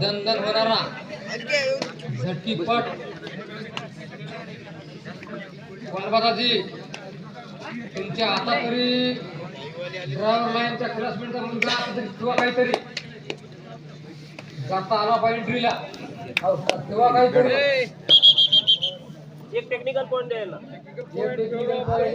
दणदण होणारा झटकीपट. कोणबादाजी तुमच्या आता तरी ड्रायव्हर लाईनच्या क्लासमेटचा मुलगा किंवा काहीतरी. जाता आला पाहिजे एंट्रीला किंवा काहीतरी. एक टेक्निकल पॉइंट द्यायला. एक technical point.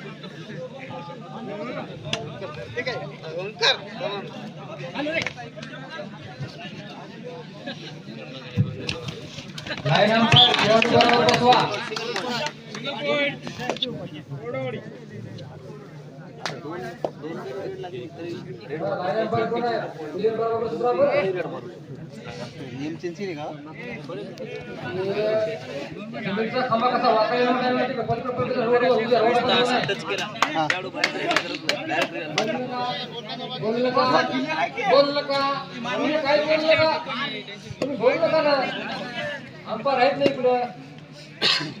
खेळाडू बरोबर बसवा लाईन अंपर कोण आहे प्लेयर बरोबर बसवा बरं. नियम चेंज केले का खांबा कसा बोललं का काय बोललं का तुम्ही बोललं का ना. अंपायर आहेत नाही इकडं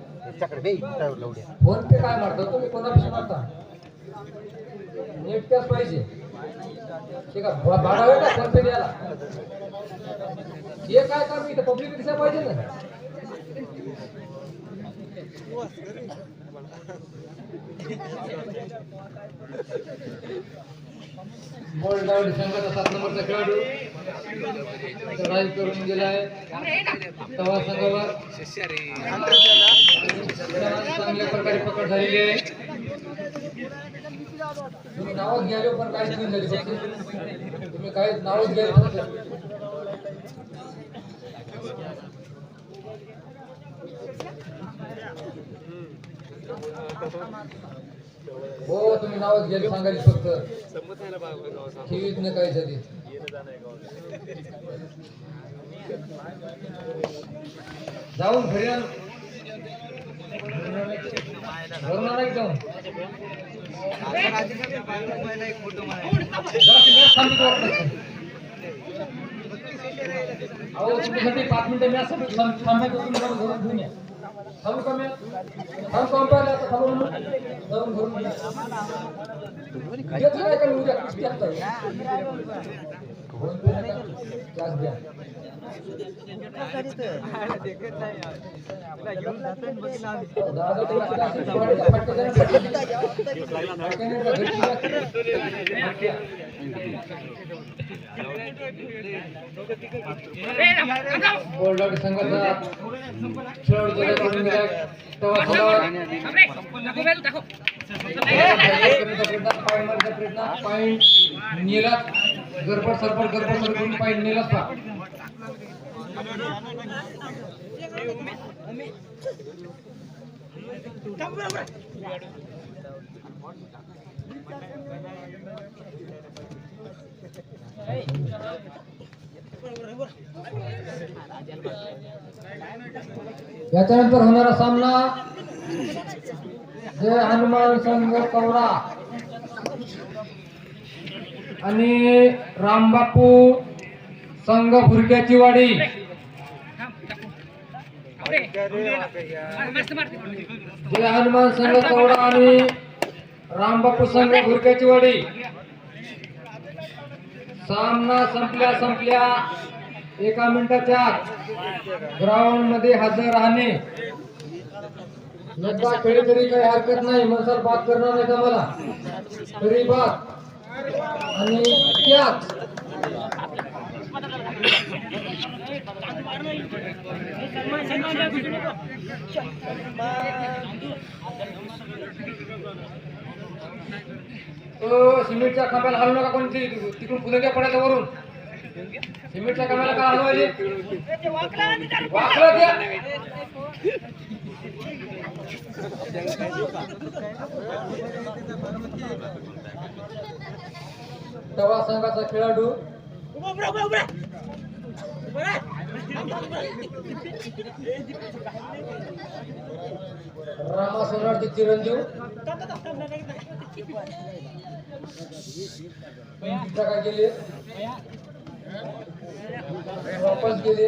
त्याच्याकडे बे फोन पे काय मारता? तुम्ही कोणापेक्षा मारता? नेट कॅश पाहिजे. ठीक आहे भा- का फोन पे द्यायला हे काय काम इथं पब्लिक दिसायला पाहिजे ना. बॉल डाऊन संघाचा सात नंबरचा खेळाडू. चढाई करून गेलाय तवा संघावर. चांगल्या प्रकारे पकड झालेली आहे. तुम्ही नावच घ्यायला पण काहीच नाही झाली. फक्त तुम्ही काही नावच Thank you. हो तुम्ही नाव गेले सांगायची फक्त. ठेवीत न काय झाली जाऊन घरी घरून आणा जाऊन. अहो तुमच्यासाठी पाच मिनिटं मी असं थांबायचं तुम्ही घरून घेऊन या. थांबू का मॅच थांबतो अंपायर आता थांबू म्हणून जाऊन घरून घ्या उद्याचं काय करू उद्या कुस्ती आता फोन पे नका, क्लास द्या दादा तुला क्लास शिकवायला फटके संघाचा खेळाडू करून गेला तेव्हा थोडा पाय प्रयत्न पाय नेला गडबड सरपड गडबडमध्ये पाय याच्यानंतर होणारा सामना जय हनुमान संघ कवडा आणि रामबापू संघ फुरक्याची वाडी. जय हनुमान संघ कवडा आणि रामबापू संघ फुरक्याची वाडी. सामना संपल्या संपल्या एका मिनिटाच्या ग्राउंडमध्ये हजर राहणे. नका खेळी तरी काही हरकत नाही मनसर बात करणार नाही का मला तरी बात आणि त्याच तो सिमेंटच्या खांब्याला हलू नका कोणती तिकडून फुलंग्या पडायचं वरून. सिमेंटच्या खांब्याला का हलवायचे वाकलं द्या तवा संघाचा खेळाडू रामा सोनारचे चिरंजीव टाका गेले वापस गेले.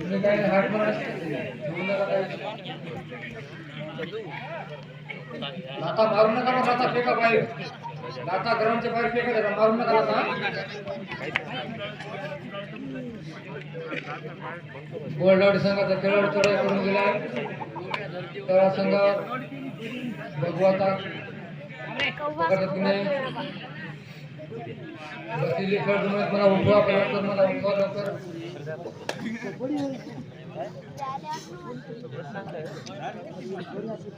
तुम्ही हात मारा. मारू नका ना लाथा फेका बाहेर. लाथा ग्राउंडच्या बाहेर फेकत आहे, मारू नका लाथा गोल्डवाडी संघाचा खेळाडू चढाई करून गेला. त्या संघावर बघू आता. पकडत नाही बसलेली मला उठवा लवकर मला उठवा लवकर.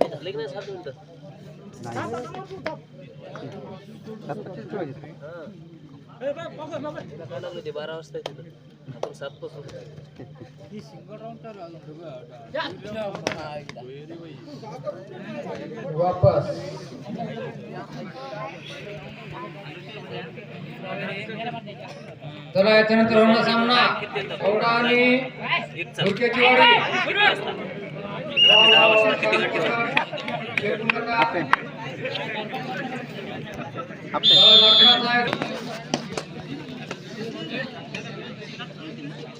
सात मिनिटं सात पस्तीस वाजले. काय लागलं ते बारा वाजता तिथं आपण सात पासून. वापस. चला याच्यानंतर होणार सामना. कवडा आणि धुरक्याची वाडी.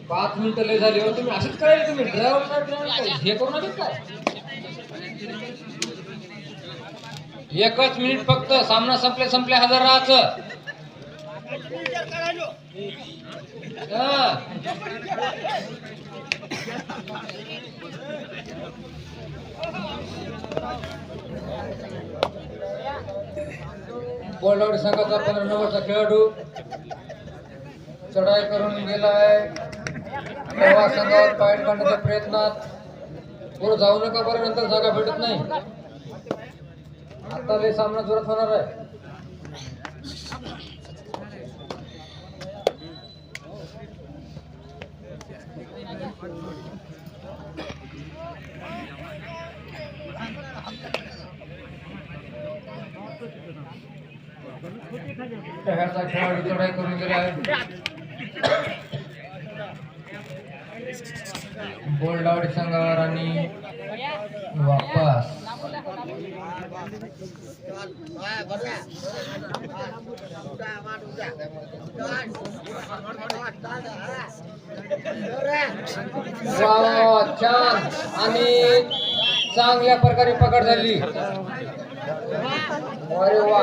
पाच मिनिटं लय झाली हो तुम्ही. असंच करायला तुम्ही? ड्रायव्हर हे करू नका काय? एकच मिनिट फक्त. सामना संपले संपले हजार राहायचं हा. बोलवडी संघाचा पंधरा नंबरचा खेळाडू. चढाई करून गेलाय तेव्हा संघावर पायट काढण्याच्या प्रयत्नात. पुढे जाऊ नका बरं नंतर जागा भेटत नाही. आता लय सामना जोरात होणार आहे. ह्याचा खेळाडू चढाई करून गेला आहे संघावर आणि वापस छान. आणि चांगल्या प्रकारे पकड झाली. अरे वा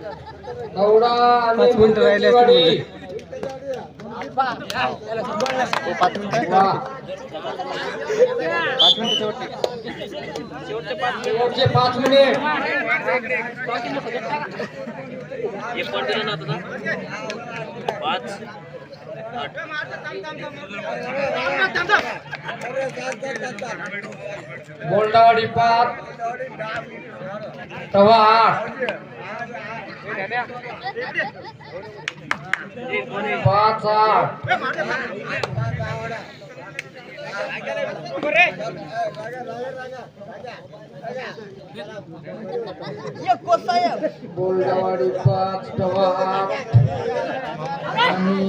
पाच मिनिटं राहिले असतील पाच मिनिटं पाच मिनिटं शेवटचे शेवटचे पाच मिनिट। एक पॉईंट दिला ना आता पाच बोलडावाडी पाच तवा आठ। पाच आठ पाच तवा आणि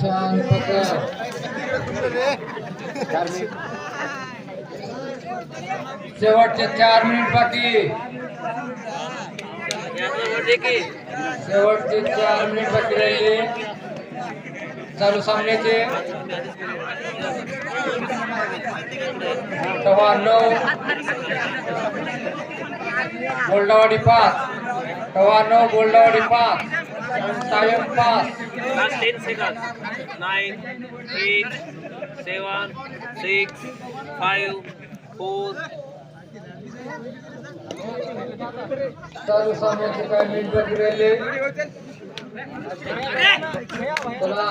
छान पकड शेवटचे चार मिनिट बाकी. शेवटचे चार मिनिट बाकी राहिले. चालू सामन्याचे. सव्वा नऊ. बोल्डावाडी पाच. सव्वा नऊ बोल्डावाडी पाच. सायम पाच. Last 10 seconds. Nine, eight, seven, six, चालू सामन्याचे काय मिनिट बाकी राहिले चला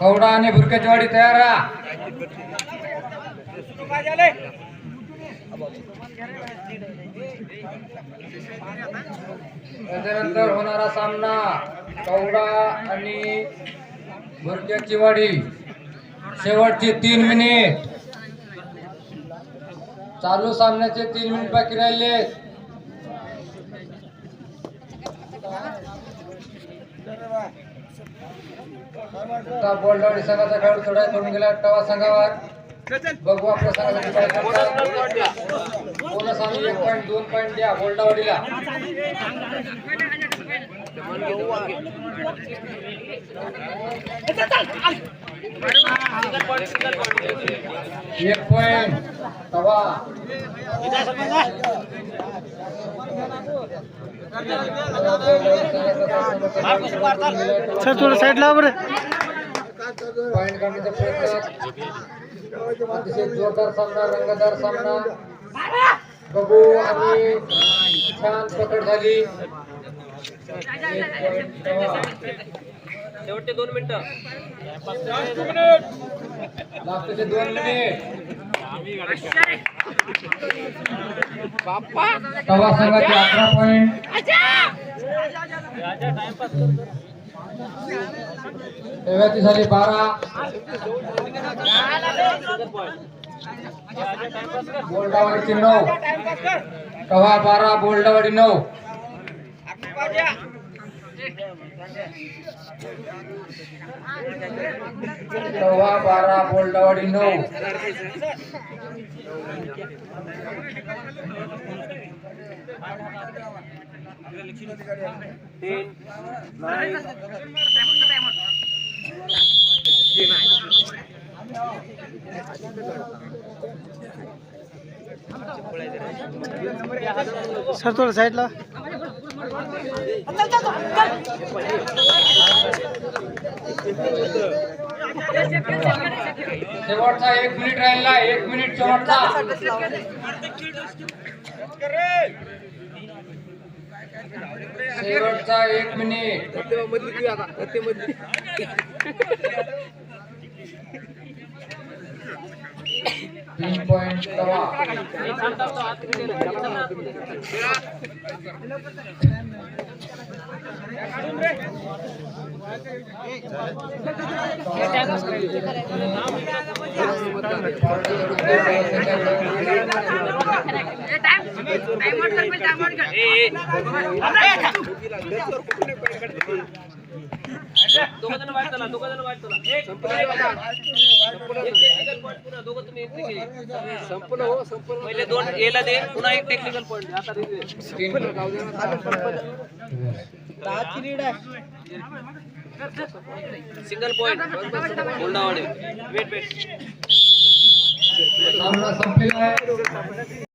कवडा आणि भुरक्याची वाडी तयार राहा. त्याच्यानंतर होणारा सामना कवडा आणि भुरक्याची वाडी. शेवटचे तीन मिनिट. चालू सामन्याचे तीन मिनिट बाकी राहिले. बोलडावडी संघाचा खेळ थोडा करून गेला टवा संघावर. बघू आपल्या संघासाठी काय करतात बोनस आम्ही एक पॉईंट दोन पॉईंट द्या बोलडावडीला एक पॉईंट तवा सर थोडं साईडला बरं पॉईंट काढण्याचा प्रयत्न अतिशय जोरदार सामना रंगतदार सामना. बघू आणि छान पकड झाली. शेवटचे दोन मिनिटं. लास्टचे दोन मिनिट. तवा संघाचे अकरा पॉईंट तेव्हाची झाली बारा. बोल्डावाडीची नऊ. कव्हा बारा बोल्डावाडी नऊ. तवा बारा बोल्डावाडी नऊ. सर थोडं साईडला शेवटचा एक मिनिट राहिला एक मिनिट शेवटचा. शेवटचा एक मिनिट. तीन पॉइंट तवा दोघं पहिले दोन एला दे पुन्हा एक टेक्निकल पॉईंट आता दे तीन सिंगल पॉइंट बोलणावाडे वेट वेट सामना संपलेला आहे